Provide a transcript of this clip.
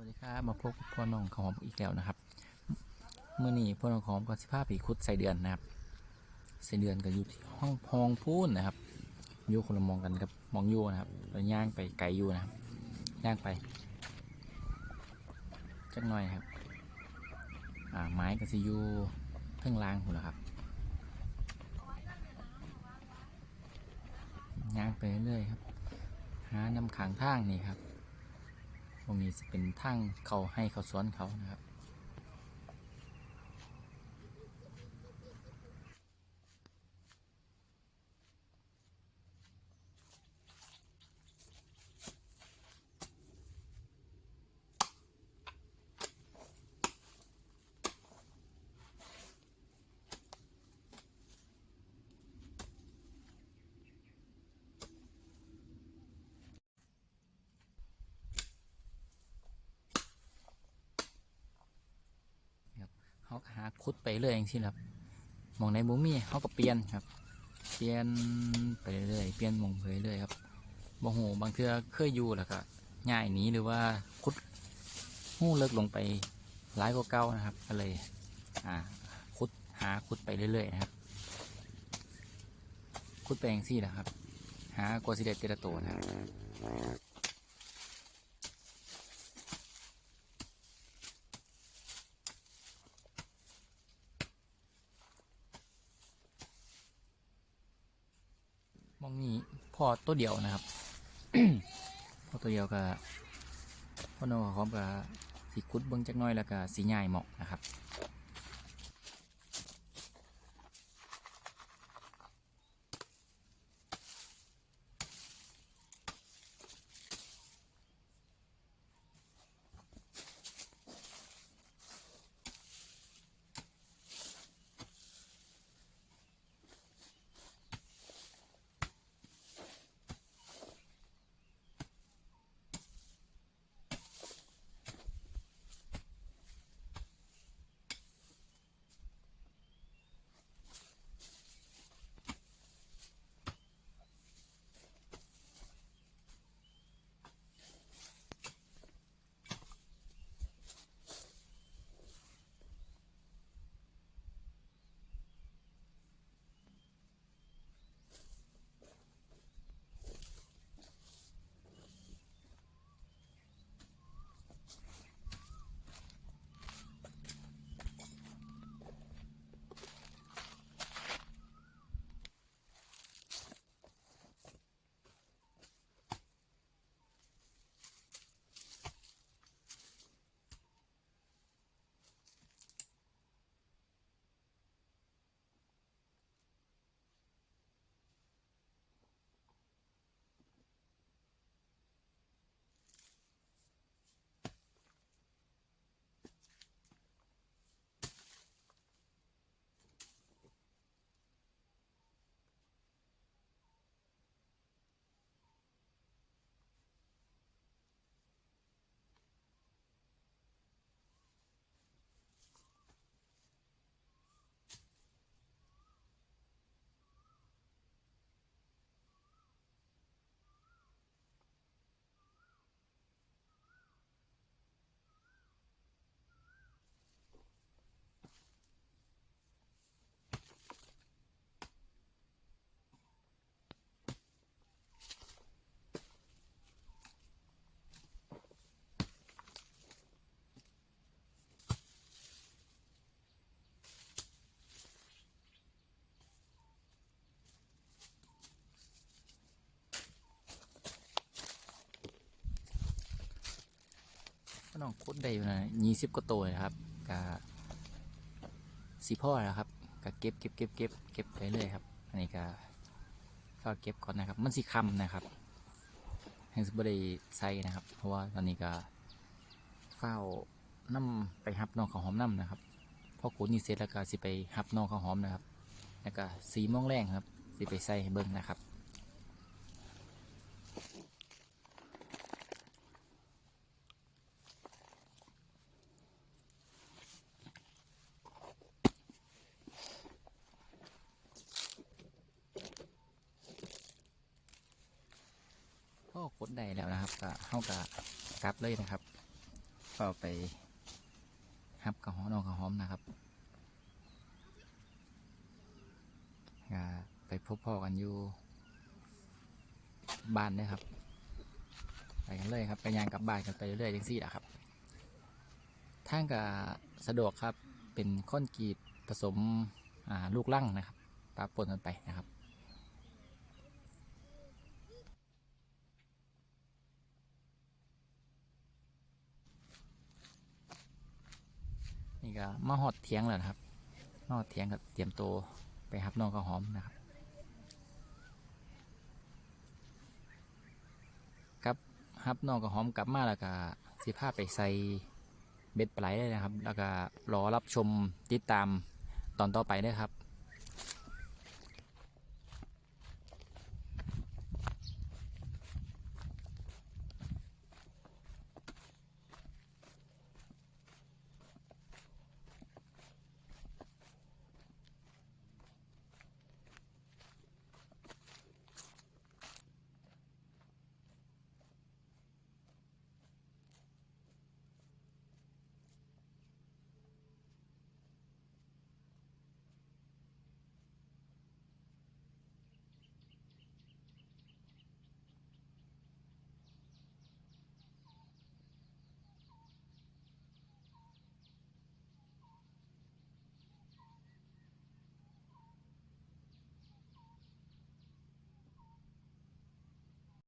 วัสดีครับมาพบพ่อน้องขอมอีกแล้วนะครับเมื่อนี้พ่อน้องขอมก็สิพาไปคุดใส่เดือนนะครับใส่เดือนก็อยู่ที่ห้องพองพูนนะครับอยู่คนละมองกันกับมองอยู่นะครับเราย่างไปไกลอยู่นะครับย่างไปจักหน่อยครับอ่าไม้ก็สิอยู่เพิ่งล่างหุ่นะครับย่างไปเรื่อยครับหาน้ำขางทางนี่ครับ ตรงนี้จะเป็นทางเขาให้เขาสอนเขานะครับ เขาก็หาคุดไปเรื่อยอย่างที่ครับหมองในบุมีเขาก็เปลี่ยนครับ เปลี่ยนไปเรื่อยเปลี่ยนหมองไปเรื่อยครับบางหูบางเทือเคยอยู่แล้วก็ง่ายหนีหรือว่าคุดหูเลิกลงไปร้ายกว่าเก่านะครับก็เลยอ่าคุดหาคุดไปเรื่อยๆนะครับ คุดไปอย่างที่นะครับ หากวสิเดตเตระโตนะครับ องนี้พอตัวเดียวนะครับ พ่อตัวเดียวก็พ่อโนพร้อมกับสีคุดเบิ้งจักหน้อยแล้วก็สีใหญ่หมอกนะครับ น้องโคุดได้อยู่นะยี่สิบกว่าตัวครับกะสีพ่อแล้วครับกะเก็บเก็บเก็บเก็บเก็บไปเรื่อยครับอันนี้ก็ก็เก็บก่อนนะครับ มันสีคำนะครับแห่งสบไดีใส่นะครับ เพราะว่าตอนนี้ก็เฝ้าน้ำไปหับน้องข้าวหอมน้ำนะครับพอขุดนี่เสร็จแล้วก็สิไปหับน้องข้าวหอมนะครับ แล้วก็สีม่วงแรงครับ สิไปใส่เบิ้งนะครับ กดได้แล้วนะครับก็เข้ากับกลับเลยนะครับเฝ้าไปฮับกับหอนองกับหอมนะครับไปพบพ่อกันอยู่บ้านนะครับ ไปกันเลยครับไปยางกลับบ้านกันไปเรื่อยๆจังซี่แหละครับทางก็สะดวกครับเป็นค้อนกรีดผสมลูกลั่งนะครับปะปนกันไปนะครับ ก็มาหอดเทียงแล้วนะครับมาหอดเทียงกับเตรียมตัวไปหับน้องข้าวหอมนะครับกับหับน้องข้าวหอมกลับมาแล้วก็สิพาไปใส่เบ็ดปลายเลยนะครับ แล้วก็รอรับชมติดตามตอนต่อไปนะครับ